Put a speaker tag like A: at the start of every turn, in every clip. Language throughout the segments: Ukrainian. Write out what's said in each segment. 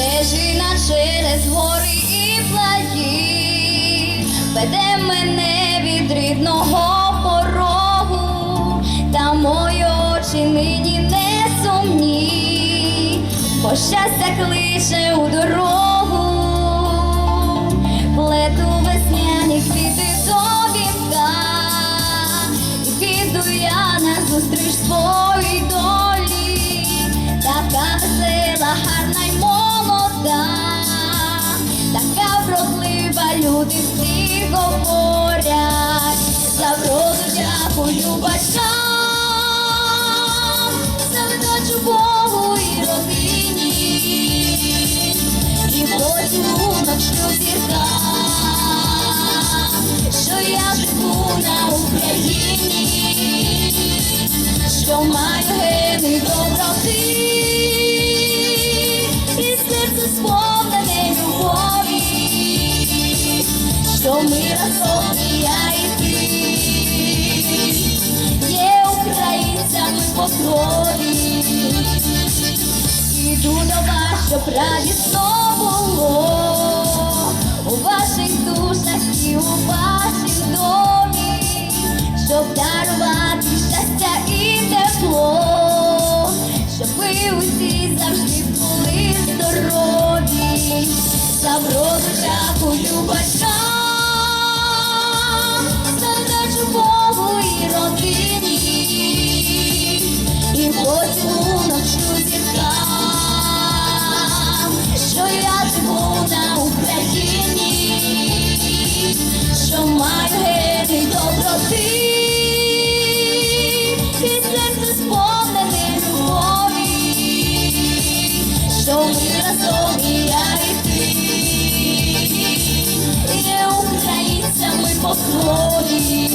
A: Стежина через гори і плаї, веде мене від рідного порогу, та мої очі нині не сумні, бо щастя кличе у дорогу, люди всі говорять, за вроду дякую батькам, за вдачу Богу і родині, і поцілунок у зіркам, що що ми разом і я і ти, є українцями по крові. Іду до вас, щоб радісно було доброти, і серце сповнене любові, що ми разом і я і ти, є українцями по крові.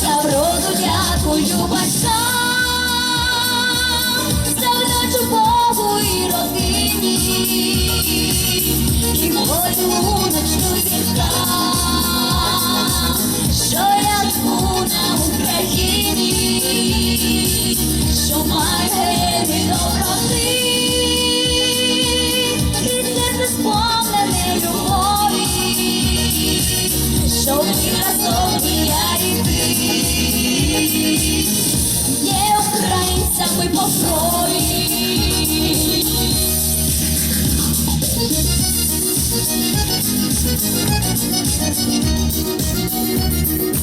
A: За вроду дякую батькам,